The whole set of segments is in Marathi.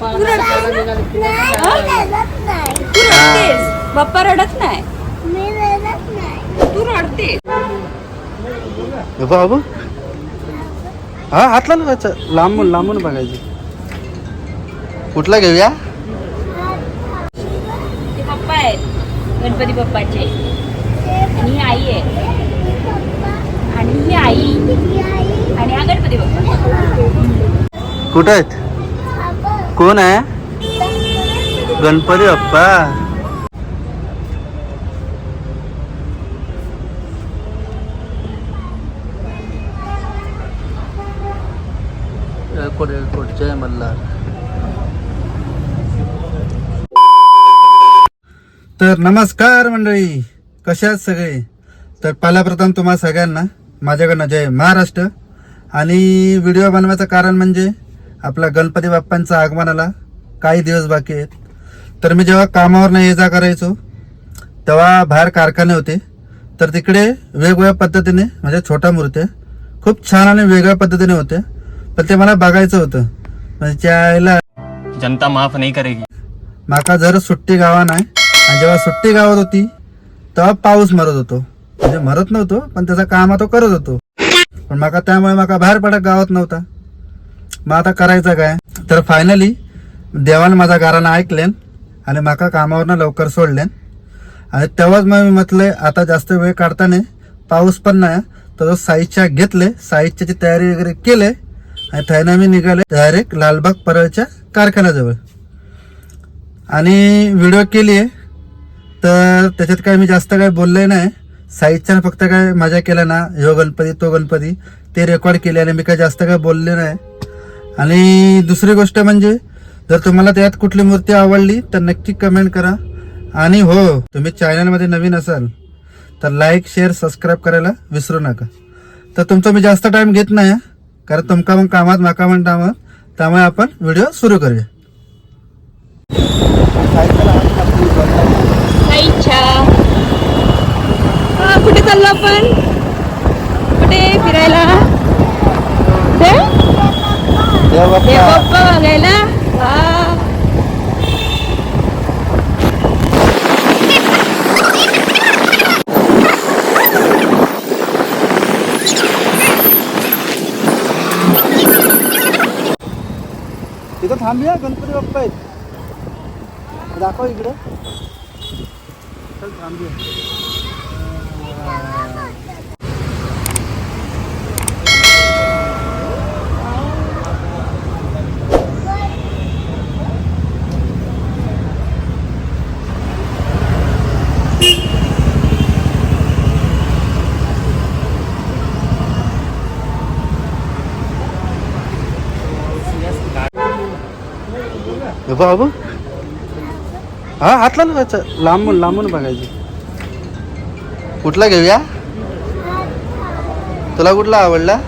तू रडतेस. बाप्पा रडत नाही? तू रडतेस. हे बाबू. हा हातला लावायचं लांबून लांबून बघायची. कुठला घेऊया? ते पप्पा आहेत. गणपती बाप्पाचे. आणि ही आई आहे. आणि ही आई. आणि हा गणपती बाप्पा. कुठं आहेत? कोण आहे? गणपती बाप्पा. एअरपोर्ट एअरपोर्ट जय मल्हार. तर नमस्कार मंडळी कशा आहात सगळे? तर पहिला प्रथम तुम्हा सगळ्यांना माझ्याकडनं जय महाराष्ट्र. आणि व्हिडिओ बनवायचं कारण म्हणजे आपला गणपती बाप्पांच्या आगमनाला काही दिवस बाकी आहेत. तर मी जेव्हा कामावर ये जा करायचो तेव्हा बाहेर कारखाने होते. तर तिकडे वेगवेगळ्या पद्धतीने म्हणजे छोट्या मूर्त्या खूप छान आणि वेगळ्या पद्धतीने होत्या पण ते मला बघायचं होतं. म्हणजे त्याला जनता माफ नहीं करेगी. माका जर सुट्टी गावा नाही आणि जेव्हा सुट्टी गावात होती तेव्हा पाऊस मरत होतो. म्हणजे मरत नव्हतो पण त्याचा काम तो करत होतो. पण माका त्यामुळे माका बाहेर पडत गावात नव्हता. मग आता करायचं काय? तर फायनली देवानं माझा गारानं ऐकलेन आणि माका कामावरनं लवकर सोडलेन. आणि तेव्हाच मग मी म्हटले आता जास्त वेळ काढताना पाऊस पण नाही तर साईजच्या घेतले साईजच्याची तयारी वगैरे केले आणि थैना मी निघाले डायरेक्ट लालबाग परळच्या कारखान्याजवळ. आणि व्हिडिओ केली आहे. तर त्याच्यात काय मी जास्त काय बोललोय नाही साईजच्यानं फक्त काय मजा केला ना. ह्यो गणपती तो गणपती ते रेकॉर्ड केले आणि मी काय जास्त काय बोलले नाही आणि दुसरी गोष्ट म्हणजे जर तुम्हाला त्यात कुठली मूर्ती आवडली तर नक्की कमेंट करा. आणि हो तुम्ही चॅनलमध्ये नवीन असाल तर लाईक शेअर सबस्क्राईब करायला विसरू नका. तर तुमचा मी जास्त टाइम घेत नाही कारण तुमका मग कामात माका पण कामात त्यामुळे आपण व्हिडिओ सुरू करूया. कुठे चाललो आपण? कुठे फिरायला कुठे? हे बाप्पा. बघायला. तिथं थांबूया गणपती बाप्पा आहेत. दाखव इकडे. चल थांबूया. हे बाबू? हा हातला लावायचं लांबून लांबून बघायची. कुठला घेऊया? तुला कुठला आवडला?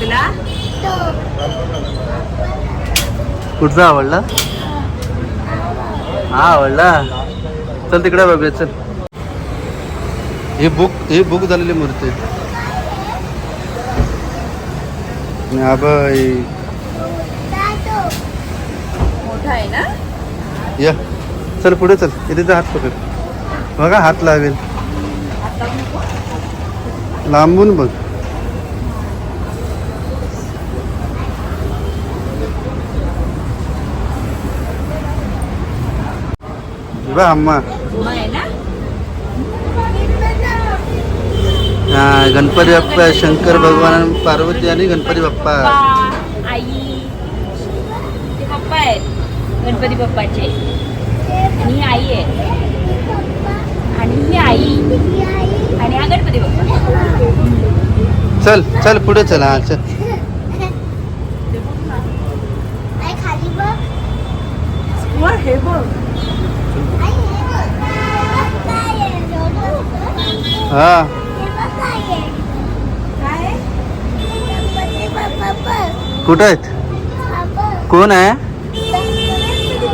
तुला? कुठचा आवडला? हा आवडला. चल तिकडे बघूया चल. ही बुक ही बुक झालेली मूर्ती. आहे. आणि हा बाई. मोठा आहे ना? या. चल पुढे चल. इथे हात पकड. बघा हात लागेल लांबून बघ. बघ अम्मा उमा आहे ना हा, गणपती बाप्पा शंकर भगवान पार्वती आणि गणपती बाप्पा. आई ते पप्पा आहेत. गणपती बाप्पाचे. आणि ही आई आहे. आणि ही आई. आणि हा गणपती बाप्पा. चल चल पुढे चल हा चल. हे बघ. हा. कुठं आहेत? कोण आहे?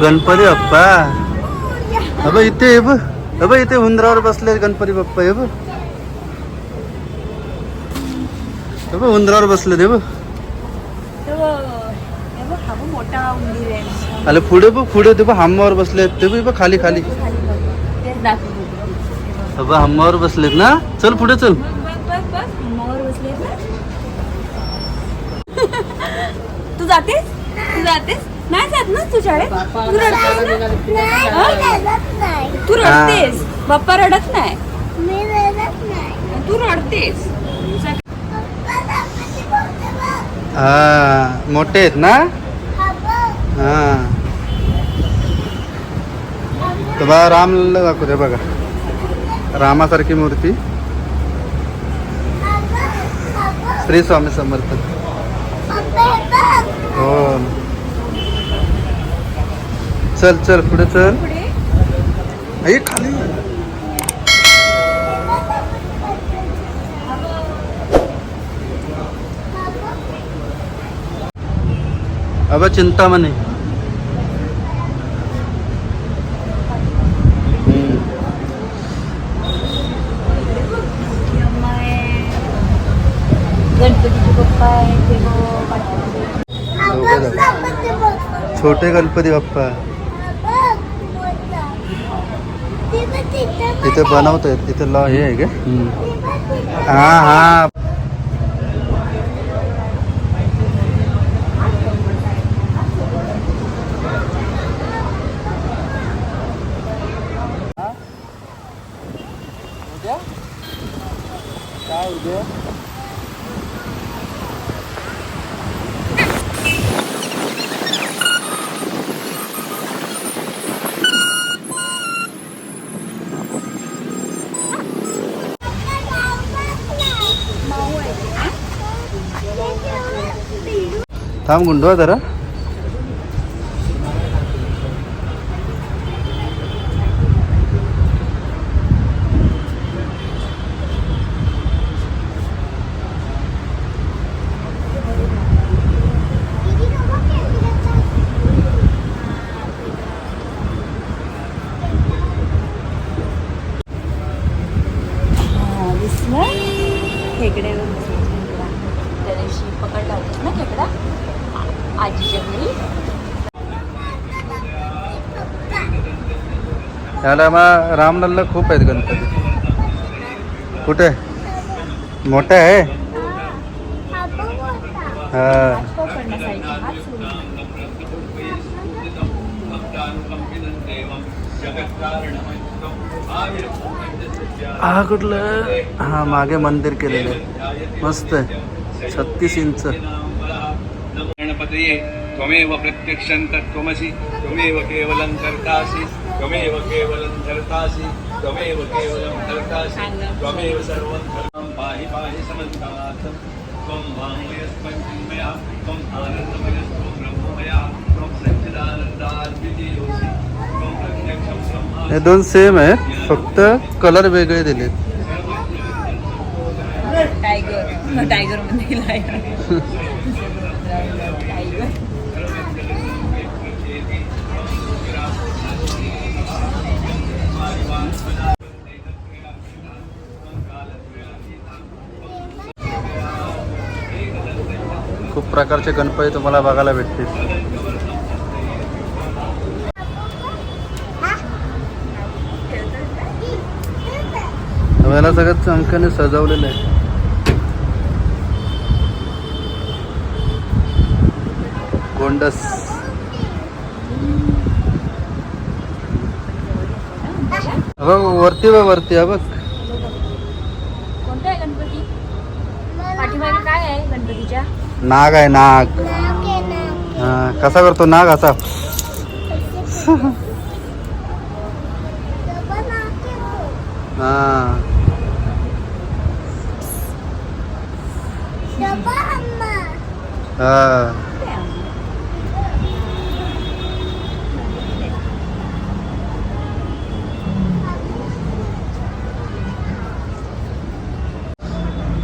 गणपती बाप्पा. अब इथे ये अब इथे उंदरावर बसले गणपती बाप्पा हे अब उंदरावर बसले ते अरे पुढे बघ पुढे ते हम्मावर बसले ते बघ खाली खाली. अब हम्मावर बसलेत ना? चल पुढे चल. बघ ना तू जातेस? तू जातेस? नाही जात ना तू शाळेत? तू रडतेस ना? हा? तू रडतेस? बाप्पा रडत नाही? तू रडतेस? हा मोठे आहेत ना? हा. तर बघा रामला दाखवते बघा. रामासारखी मूर्ती. श्री स्वामी समर्थ. हो. चल चल पुढे चल. पुढे खाली. अब चिंतामणी छोटे गणपती बाप्पा। तिथे बनवत आहेत तिथे लॉ हे आहे का? हा हा. काय उद्या? थांब गुंडवा जरा हा, दिसलं खेकड्यावर बसलं खेकडा. त्या दिवशी पकडला होता ना खेकडा आ- आजीच्या घरी ह्याला मग रामलल्ला खूप आहेत गणपती. कुठे? मोठे आहे? हा. हा कुठलं? हा मागे मंदिर केलेलं आहे. मस्त आहे. छत्तीस इंच. गणपती त्वमेव प्रत्यक्षं तत्त्वमसि त्वमेव केवलं कर्तासि. त्वमेव केवलं धर्तासि त्वमेव केवलं धर्तासि त्वमेव सर्वं धर्मं पाहि पाहि समन्तात्। त्वं वाङ्मयस्पञ्चिन्मया त्वम् आनन्दमयस्त्वं ब्रह्ममया त्वं सच्चिदानन्दाद्वितीयोऽसि। त्वं प्रत्यक्षं ब्रह्मा हे दोन सेम आहेत फक्त कलर वेगळे दिलेत. टायगर टायगर मध्ये खूप प्रकारचे गणपती तुम्हाला बघायला भेटतील. याला सगळं चमकाने सजवलेलं आहे. गोंडस हा बघ वरती बघ वरती हा बघ. कोणता आहे गणपती? पाठीमागे काय आहे गणपतीच्या? नाग आहे नाग. हा कसा करतो नाग असा? हा. हा.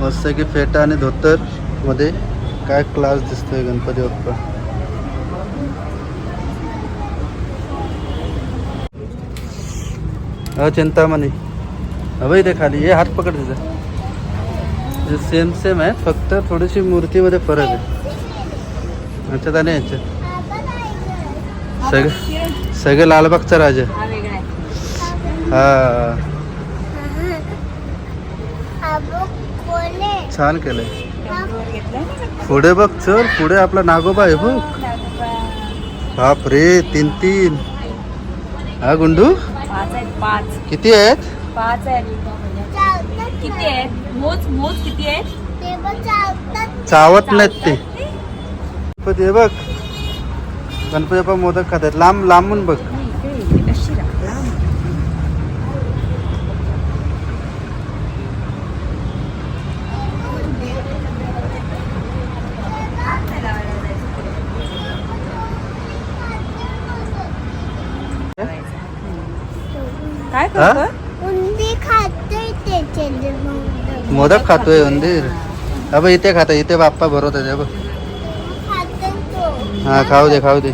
मस्त की फेटा आणि धोतरमध्ये काय क्लास दिसतोय गणपती बाप्पा. अ चिंतामणी. अभय ते खाली ये हात पकड तिचा. सेम सेम आहे फक्त थोडीशी मूर्तीमध्ये फरक आहे. याच्यात आणि याच्यात. सगळे सगळे लालबागचा राजा हा वेगळा आहे हा छान केलंय. पुढे बघ चल पुढे आपला नागोबा आहे बघ. बाप रे तीन तीन. हा गुंडू? पाच आहेत पाच. किती आहेत? पाच आहेत. किती आहेत? मोज मोज किती आहेत? चावत नाहीत ते. गणपती हे बघ. गणपती बाप्पा मोदक खातात लांब लांबून बघ नाही, इकडे, इकडे अशी राख, लांब. काय हा? मोदक खातोय उंदीर अबे इथे खाता इथे बाप्पा भरवत आहे बघ हा खाऊ दे खाऊ दे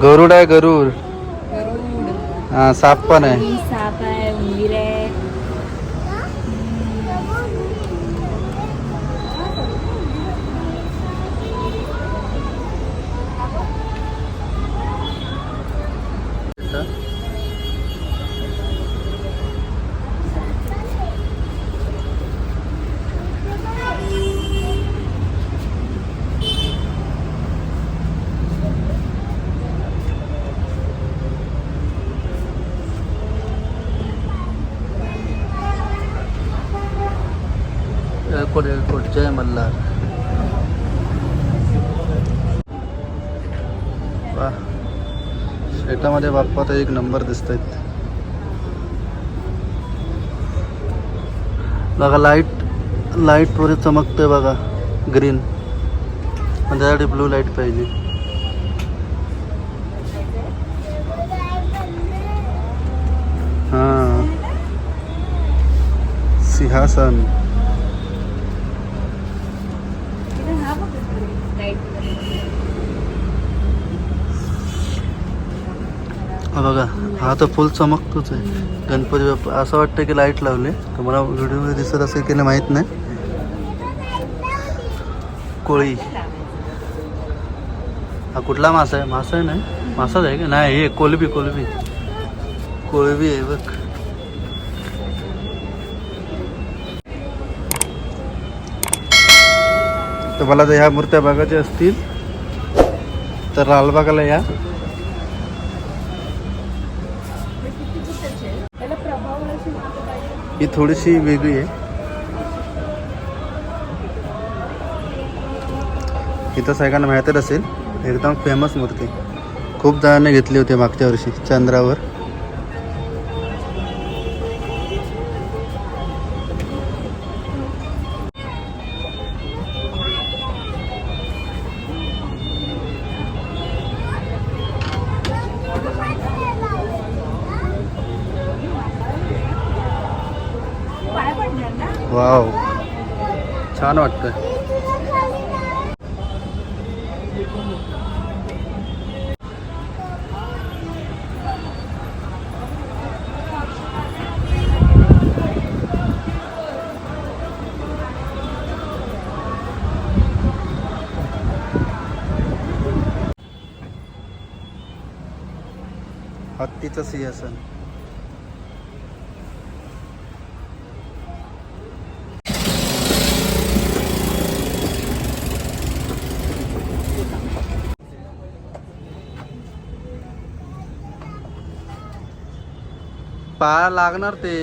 गरुड आहे गरुड. हा साप पण आहे. साप आहे उंदीर आहे एअरपोर्ट एअरपोर्ट जय मल्हार वा. शेतामध्ये बाप्पा तर एक नंबर दिसत आहेत बघा लाइट लाइट पुरे चमकते बघा ग्रीन त्यासाठी ब्लू लाइट पाहिजे. हां. सिंहासन तिथे हा बघ लाइट हा बघा हा तर फुल चमकतोच आहे. गणपती बाप्पा असं वाटतं की लाइट लावले. तर मला व्हिडिओमध्ये दिसत असेल की नाही माहीत नाही. कोळी. हा कुठला मासा आहे? मासा आहे नाही मासाच आहे का? नाही हे कोलबी कोलबी. कोळबी आहे बघ. तर मला जर ह्या मूर्त्या बघायच्या असतील. तर लालबागाला या. ही थोडीशी वेगळी आहे. इथं सगळ्यांना माहीतच असेल एकदम फेमस मूर्ती. खूप जणांनी घेतली होती मागच्या वर्षी चंद्रावर. छान हत्तीचं सिंहासन. पाया लागणार ते.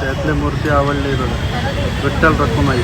त्यातले मूर्ती आवडली बघा. विठ्ठल रखुमाई.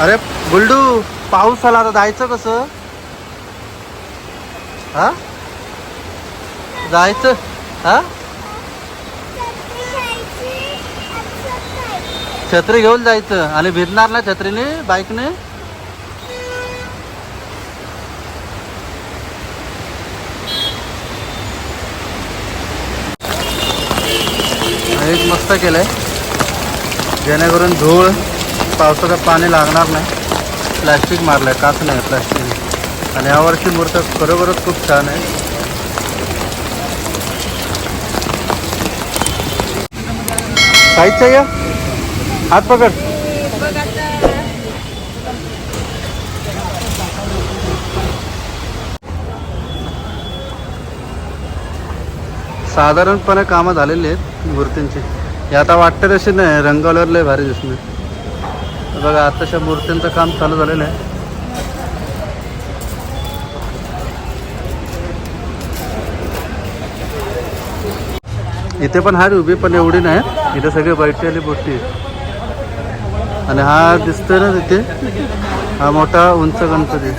अरे बुलडू पाऊस आला आता जायचं कसं? हा? जायचं हा? छत्री छत्री घेऊन जायचं. आणि भिजणार ना छत्रीने बाईकने? एक मस्त केलंय. जेणेकरून धूळ पावसाचं पाणी लागणार नाही. प्लॅस्टिक मारलंय काच नाही प्लॅस्टिक. आणि यावर्षी मूर्त खरोखरच खूप छान आहे. साईडच्या या हात पकड. साधारणपणे कामं झालेली आहेत मूर्तींची. हे आता वाटतं तशी नाही रंगवल्यावर लय भारी दिसणार तर बघा आताशा मूर्तींचं काम चालू झालेलं आहे. इथे पण हार उभी पण एवढी नाही. इथे सगळे बैठलेली मोठी आहेत. आणि हा दिसतोय ना तिथे? हा मोठा उंच गणपती.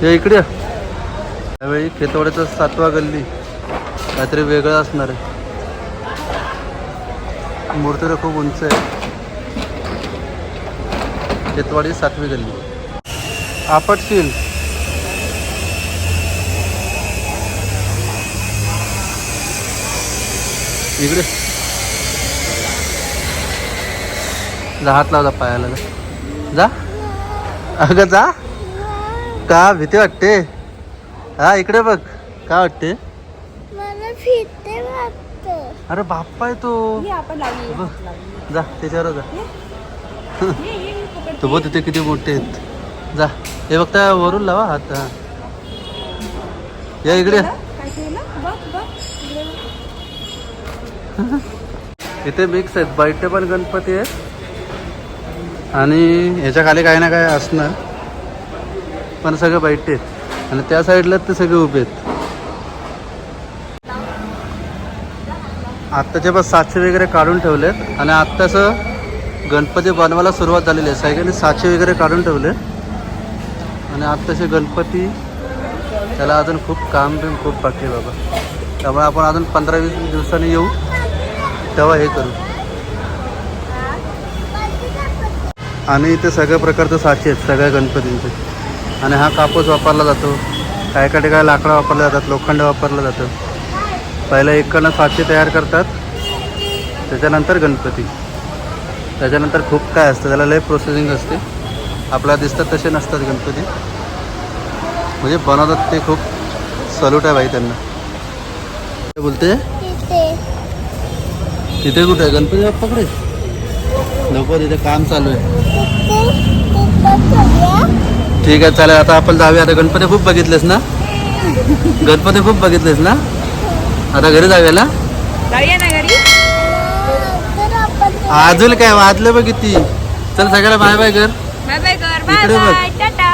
हे इकडे त्यावेळी खेतवाड्याचा सातवा गल्ली काहीतरी वेगळं असणार आहे. मूर्ती तर खूप उंच आहे. शेतवाडी सातवी गल्ली. आपटशील. इकडे. जा हात लावला पायाला जा. अगं जा. का भीती वाटते? हा इकडे बघ. काय वाटते? मला अरे बाप्पा आहे तो. ये आपण लावूया बघ, जा त्याच्यावर जा. ये. तो बघ तिथे किती मोठे आहेत. जा. हे बघता वरून लावा हात. हा. या इकडे काय केलं? बघ बघ. इकडे बघ. इथे मिक्स आहेत. बैठे पण गणपती आहेत. आणि ह्याच्या खाली काही ना काही असणार. पण सगळे बैठे आहेत. आणि त्या साईडला ते सगळे उभे आहेत. आत्ताचे बस सातशे वगैरे काढून ठेवलेत. आणि आत्ताचं गणपती बनवायला सुरुवात झालेली आहे. सगळ्यांनी सातशे वगैरे काढून ठेवले आणि आत्ताचे गणपती त्याला अजून खूप काम बिम खूप बाकी आहे बाबा. त्यामुळे आपण अजून पंधरा वीस दिवसांनी येऊ. तेव्हा हे करू. आणि इथे सगळ्या प्रकारचे साचे आहेत सगळ्या गणपतींचे. आणि हा कापूस वापरला जातो. काय काय ठिकाणी लाकडं वापरल्या जातात लोखंड वापरलं जातं. पहिलं एककडनं साचे तयार करतात. त्याच्यानंतर गणपती. त्याच्यानंतर खूप काय असतं त्याला लय प्रोसेसिंग असते. आपल्याला दिसतात तसे नसतात गणपती. म्हणजे बनवतात ते खूप सल्यूट आहे भाई त्यांना. काय बोलते? तिथे. कुठे आहे? गणपती बाप्पाकडे? नको तिथे काम चालू आहे. ठीक आहे चालेल. आता आपण जाऊया. आता गणपती खूप बघितलेस ना? गणपती खूप बघितलेस ना? आता घरी जाऊया ना जाऊया ना घरी. अजून काय? वाजले बघ किती. चल सगळ्याला बाय बाय कर. बाय बाय कर. बाय इकडे बघ. बाय. टाटा.